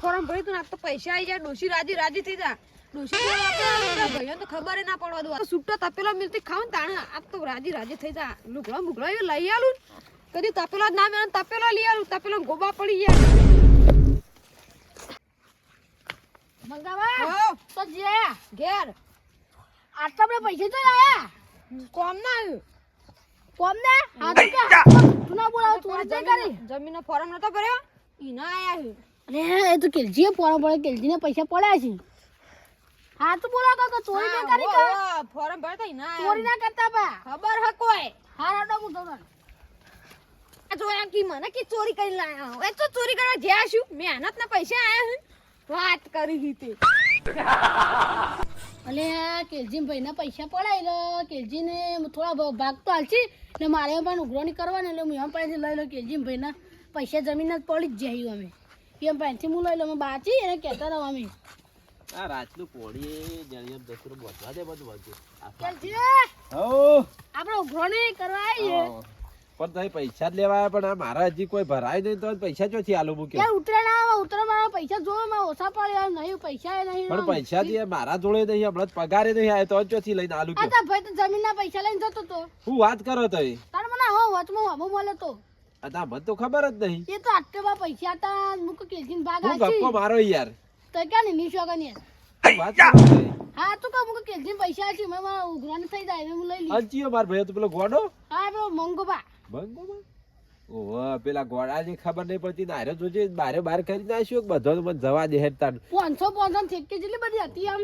Form ભર્યું તું ને તો પૈસા આવી જાય ડોશી રાજી રાજી થઈ જા. ડોશી તો આપણા ખબર ના પડવા દો આ છૂટો તપેલો મિલતી ખાવ તાણે આ તો રાજી રાજી થઈ જા. લુગડો મુગડો એ લઈ આલું કદી તપેલો ના મેળે તપેલો લઈ આલું તપેલો ગોબા પડી ગયા. મંગાવા? તો જે ઘેર. આટલા બધા પૈસા તો આયા કોમ ના આવ્યું? કોમ ને? હા તો તું ના બોલાવ તું આજે કરી. જમીન ફોર્મ નતો ભર્યો? ઈ ના આયા અરે એ તો કેલજીએ પોણા પડે કેલજીને પૈસા પડ્યા છે. હા તો બોલા કાકા ચોરી ના કરી કા? હો, હો, ફોર્મ ભરતા ના. ચોરી ના કરતા પા ખબર હ કોઈ? હા રાડો હું તો આ જોયા કી મને કી ચોરી કરી લાયા એ તો ચોરી કરવા જ્યાં છું મહેનત ના પૈસા આયા હું વાત કરી હતી અલે કેલજી ભાઈને પૈસા પડાય કેલજી ને થોડા ભાગ તો હાલશી. એટલે મારે પણ ઉઘરો નહીં કરવાની એટલે હું એમ પાસેથી લઈ લો. કેલજી ભાઈના પૈસા જમીન જ પડી જ જાય અમે એમ પાસેથી હું લઈ લો બાચી એને કહેતા રહો અમે. આ રાતનું પોડી જણિયમ દસરો બોધવા દે બધું બધું કેલજી હો આપણે ઉઘરાણી કરવા આવીએ. પણ તમે પૈસા જ લેવા પણ આ મારા હજી કોઈ ભરાય નહીં તો પૈસા ચોથી આલુ મૂકે? યાર ઉતરાયણ આવે ઉતરાયણ મારા પૈસા જોવે મારા ઓછા પડે યાર નહીં પૈસા એ નહીં પણ પૈસા દે મારા જોડે નહીં હમણાં જ પગારે નહીં આવે તો જ ચોથી લઈને આલુ આ કે? તો ભાઈ તો જમીનના પૈસા લઈને જતો તો. હું વાત કરો તો તાર મને હો વચમાં વામો મળે તો. આ મને તો ખબર જ નહીં. એ તો આટલા પૈસા હતા મુક કેલજીન ભાગ હું ગપ્પો મારો યાર. તો કે નહીં નિશો કે હું વાત તો હા તું કહું મુક કેલજીન પૈસા આછી મેં મારા ઉઘરાણી થઈ જાય મે હું લઈ લઈ હજીયો માર ભાઈ તો પેલો ગોડો? હા પેલો મંગો બા બંગોમાં ઓહ પેલા ગોડાની ખબર નહીં પડતી ને હારે જોજે બારે બાર કરી નાખ્યો કે બધો મને જવા દે હેડ તાન પાંચસો પાંચસો ઠેકી જેટલી બધી હતી આમ.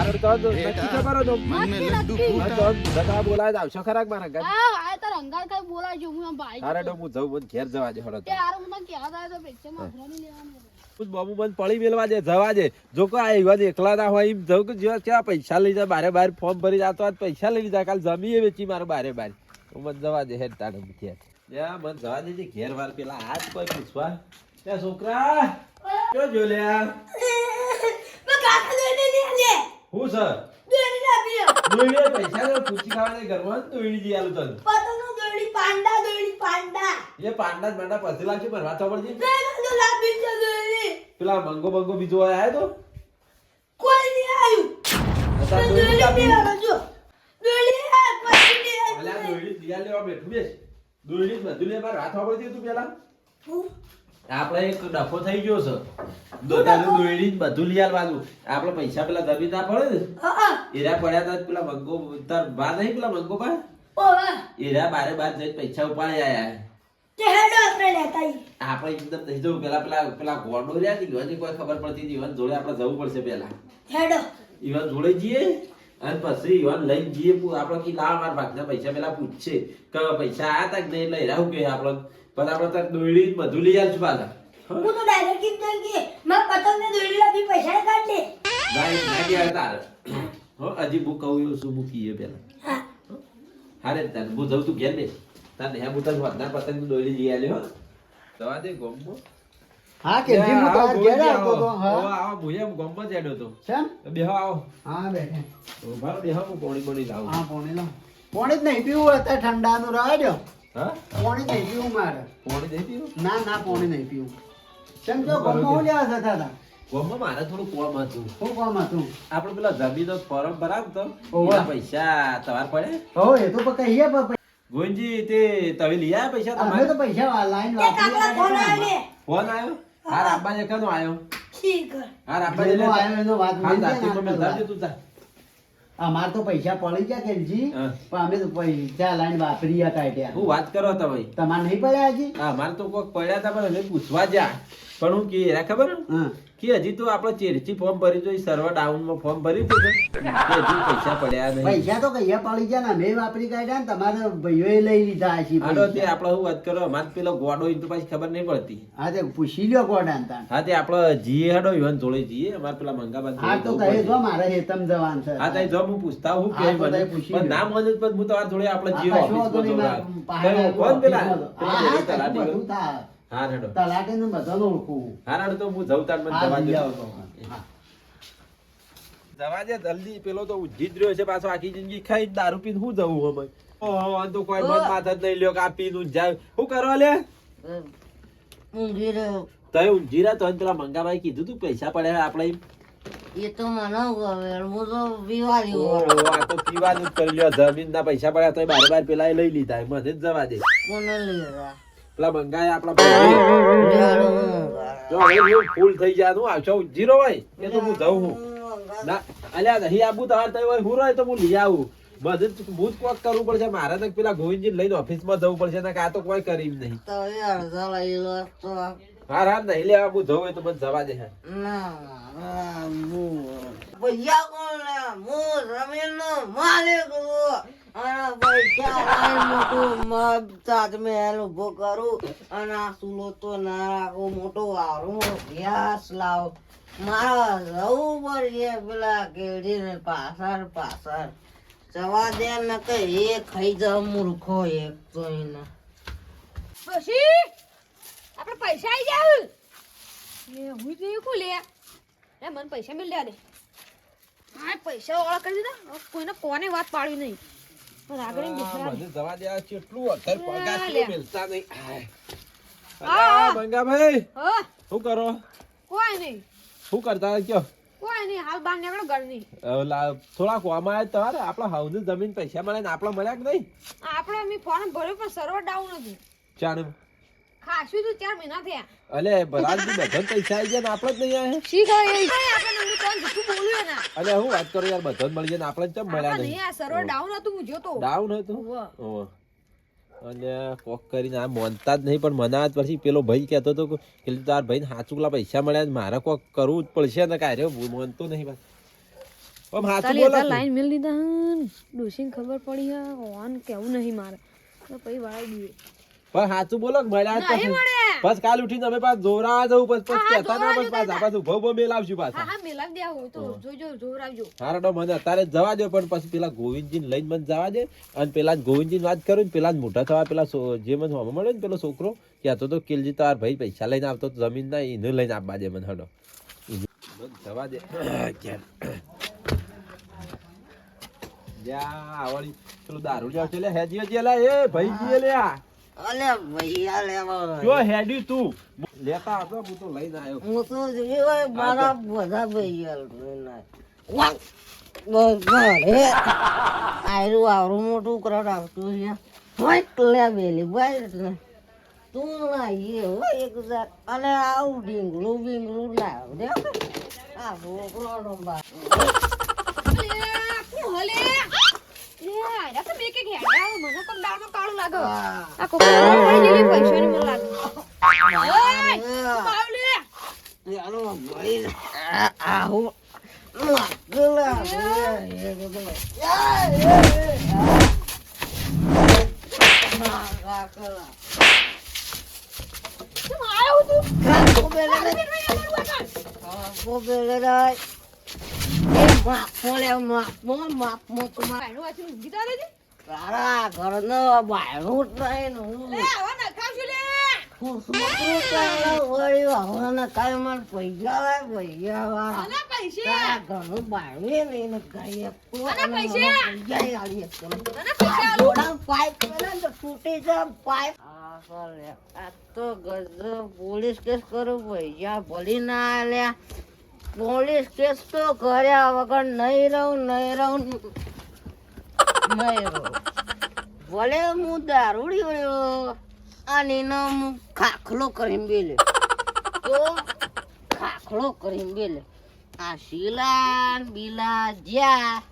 અરે તો તો નક્કી ખબર હતો મને નક્કી. ફૂટા. તો બધા બોલાય આવશો ખરાક મારા ઘર. હા અંગાર કઈ બોલાવજો હું આમ ભાઈ અરે ડો હું જઉં મને ઘેર જવા દે હળો તે. હું તને કહેવા જાય તો પૈસા માં ઉઘરાણી લેવાનું કુછ બાબુ બંધ પડી મેલવા દે જવા દે. જો કો આ એવા એકલા ના હોય એમ જવું કે જેવા કેવા પૈસા લઈ જાય બારે બાર ફોર્મ ભરી જાતો આજ પૈસા લઈ લીધા કાલ જમીએ વેચી મારે બારે બાર. હું મને જવા દે હેડ તારે ઘેર. યા મને જવા દેજે ઘેર વાર પેલા આજ કોઈ પૂછવા. ત્યાં છોકરા. ક્યો જો લે હું સર? દોડી પૈસા પૂછી ખાવાને ઘરમાં જ દોડી દી દોડી પાંડા. એ પાંડા જ પાંડા પછી લાગશે ભરવા તો પડશે પેલા મંગો મંગો બીજો આયો તો? કોઈ દોડી લાવી. અલ્યા દોયડી દિયા લેવા બેઠું બેસ. દોયડી જ બધું લે મારે હાથ વાપરતી તું પેલા? આપણે એક ડફો થઈ ગયો છે. દોતાનું દોયડી જ બધું લઈ આલવાનું આપણે પૈસા પેલા દબી ના પડે ને? એરા પડ્યા તા પેલા મંગો તાર બા નહીં પેલા મંગો બા એરા બારે બાર જઈને પૈસા ઉપાડી આયા. આપણે એકદમ નહીં જવું પેલા પેલા પેલા ગોડો રહ્યા ને ઈવનની કોઈ ખબર પડતી નથી ઈવન જોડે આપણે જવું પડશે પેલા ઈવન જોડે જઈએ અને પછી ઈવન લઈને જઈએ. આપણે કી લાવ મારા ભાગના પૈસા પેલા પૂછશે કે પૈસા આયા તા કે નહીં? એટલે એરા શું આપણે? પણ આપણે તક દોડી બધું લઈ આલશું પાછા. ગાય ના ગયા તારે. હો હજી બુક કહું એવું શું મૂકીએ પેલા હારે તાર હું જઉં તું ઘેર ને તાર હું તને પતંગ દોરી લઈ આલ્યો દવા દે ગોમ્બો. હા કેલજી હું તાર ઘેર આવતો તો હા. આવો આવો ભૂયા ગોમ્બો જ હેડ્યો તો. કેમ બેહો આવો. હા બેઠે તો ભારો બેહો હું પોણી પોણી લાવું હા પોણી લો પોણી જ નહીં પીવું અત્યારે ઠંડાનું નું દો હા? પોણી નહીં પીવું મારે. પોણી નહીં પીવું? ના ના પોણી નહીં પીવું. કેમ જો ગમો હું લેવા જતા હતા? ગોમમાં મારે થોડું કોમ હતું. શું કોમ હતું? આપણે પેલા જમીનો ફોરમ ભરાવ તો પૈસા તમારે પડે? હો એ તો પણ કહીએ ગોવિંદજી તે તમે લઈ આવ્યા પૈસા અમે તમારે? તો પૈસા લાઈન વાપરી ફોન આવ્યો. હાર આબા જખાનો આવ્યો? હા રાબા જેનો આવ્યો એનો વાત નહીં તો મેં પર તું તા અમાર તો પૈસા પડી ગયા કેલજી પણ અમે તો પૈસા લાઈન વાપરી હતા એટલે હું વાત કરો તમે? તમારે નહીં પડ્યા હજી? હા મારે તો કોઈક પડ્યા હતા પણ અમે પૂછવા જા પણ હું કે એરા ખબર? કે હજી તો આપણે ચેરચી ફોર્મ ભરી જોઈ સર્વર ડાઉનમાં ફોર્મ ભરી કે? હજી પૈસા પડ્યા નહીં. પૈસા તો કહીયા પડી ગયા ના મેં વાપરી કાઢ્યા ને તમારે ભાઈઓએ લઈ લીધા છે હાલો તે આપણે હું વાત કરો અમારે પેલો ગોડો ઈ તો પાછી ખબર નહીં પડતી. હા તે પૂછી લ્યો ગોડા ને હા તે આપણે જીએ હેડો ઈવન જોડે જીએ અમારે પેલા મંગાબાદ હા તો કહે જો મારે હેતમ જવાન છે. હા તઈ જો હું પૂછતા હું કે મને? પણ. ના મળે તો હું તમારા જોડે આપણે જીઓ. મારા તમે પાહે કોણ પેલા પેલા હા, હા, તલાટી બધું થાય. હા હેડો તલાટીને બધાને ઓળખું. હા હેડો તો હું જઉં મને જવા લઈ દે. આવો તો. હા. જવા દે જલ્દી. પેલો તો ઉજી જ રહ્યો છે પાછો આખી જિંદગી ખાઈ દારૂ પીને હું જવું અમે ઓહો તો કોઈ મન માથે નહીં લ્યો કે આ જાય શું કરો લે? તય ઊંઘી રહ્યા તો પેલા મંગાભાઈ કીધું તું પૈસા પડે આપણે એમ. એ તો મને હું તો પીવાની આ તો પીવાનું જ કરી લ્યો. જમીનના પૈસા પડ્યા તો બાર બાર પેલા લઈ લીધા. મને જ જવા દે. કોને લીધા પેલા મંગાય આપણા. જો હવે ફૂલ થઈ જવાનું આવશો જીરો ભાઈ એ તો હું જઉં હું. ના અલ્યા નહીં આબુ તમારે તઈ હોય હું રહે તો હું લઈ આવું. બધું હું જ કોક કરવું પડશે. મારે તો પેલા ગોવિંદજી લઈને ઓફિસમાં જવું પડશે ને આ તો કોઈ કરી નહીં. હા હા નહીં લેવા હું જવું તો મને જવા દે. ના અને પૈસા મોટું મગ તાજમહેલ ઊભો કરું અને આ સુલો તો ના રાખો, મોટો વારું વ્યાસ લાવો. મારા જવું પડશે પેલા કેળીને પાછળ પાછળ જવા દે ને કે એ ખાઈ જાવ મૂર્ખો એક તો એને. પછી આપણે પૈસા આવી જાવ? એ હું તો એવું લે. એ મને પૈસા મિલ દે. હા, પૈસા વાળા કરી દીધા. કોઈને કોને વાત પાડવી નહીં. મને જવા દે કેટલું અત્યારે પગાર કેટલું મિલતા નહીં. હા શું કરો? કોઈ નહીં. શું કરતા કયો? કોઈ નહીં હાલ બહાર નીકળો ઘરની. ઓલા થોડા કોમાં આવ્યા તમારે? આપણા હાઉની જમીન પૈસા મળે ને આપણા મળ્યા કે નહીં? આપણે ફોર્મ ભર્યો પણ સર્વર ડાઉન હતું ચાણ ખાસું તો ચાર મહિના થયા? અલે ભરાજી બધા પૈસા આવી ગયા ને આપણે જ નહીં આયા શી ખબર એ આપણે નંબર કોણ જૂઠું બોલ્યું ને અલે હું વાત કરું યાર બધા મળી જાય ને આપણે જ ચમ મળ્યા નહીં? આ સર્વર ડાઉન હતું હું જોતો. ડાઉન હતું? હોવે. અને કોક કરીને આ માનતા જ નહીં પણ મને આજ પછી પેલો ભાઈ કહેતો હતો કે તાર ભાઈને પેલા પૈસા મળ્યા મારે કોક કરવું જ પડશે ને કાંઈ. રે માનતો નહીં બસ. સાચું બોલો લાઈન મેલ દીધા ડોશીને ખબર પડી ઓન કેવું નહીં મારે. તો પછી વાળી દઈએ પણ સાચું બોલો કે મળ્યા જ પછી. બસ કાલ ઉઠીને અમે પાછા જોરા જવું બસ પછી કહેતા ના બસ પાછા પાછું. ભવ ભવ મેલાવશું હા પાછા. હા મેલાવી દે હું તો જોજો આવજો હારો મને અત્યારે જવા દે પણ પછી પેલા ગોવિંદજીને લઈને મને જવા દે. અને પેલા ગોવિંદજીની વાત કરું ને પેલા જ મોટા થવા પેલા જે મને હોમાં મળ્યો ને પેલો છોકરો કહેતો તો કિલજી તાર ભાઈ પૈસા લઈને આવતો તો જમીન ના એને લઈને આપવા દે મને હડો જવા દે. જ્યાં આવડી. પેલું દારૂ લેવા છે લે હેજી હેજી લે એ ભાઈજી લે આ અલે ભૈયા લેવા જો હેડી તું. લેતા હતો હું તો લઈને આવ્યો. હું તો જોયું હોય મારા બધા ભૈયા લઈને ભલે. આયરું આવરું મોટું કરોડ આવતું છે. હોય લે બેલી ભાઈ એટલે તું લાવીએ હો એક જાત અને આવું ઢીંગલું બીંગલું લાવ દે આ છોકરો રંબા હલે? એ, આયરા તો બે કે ઘેડા આવે. મને તો દાળમાં કાળું લાગે. આ ખબર પડી ગયેલી પૈસાની મને લાગે. ઓય, તું આવ લે. ચાલો ભાઈ આ આવું પેલા એક તો કેમ માપ લે માપ માપ તમારા તારે? તારા ઘરનો બાયણું જ નહીં હું. આવા હું વળી? કાંઈ પૈસા લાય પૈસા વાળા. તારા ઘરનું બાયણું નહીં ને કાંઈ એક તો આના અને પૈસે. જોડાણ પાઇપ કરે તૂટી જાય પાઇપ. આ તો ગજબ પોલીસ કેસ કરું પૈસા ભલી ના આલ્યા. પોલીસ કેસ તો કર્યા વગર નહીં રહું નહીં રહું નહીં રહું. ભલે હું દારૂડી રહ્યો અને એનો હું ખાખલો કરીને બેલે. તો ખાખલો કરીને બેલે. આ શીલા બીલા જ્યાં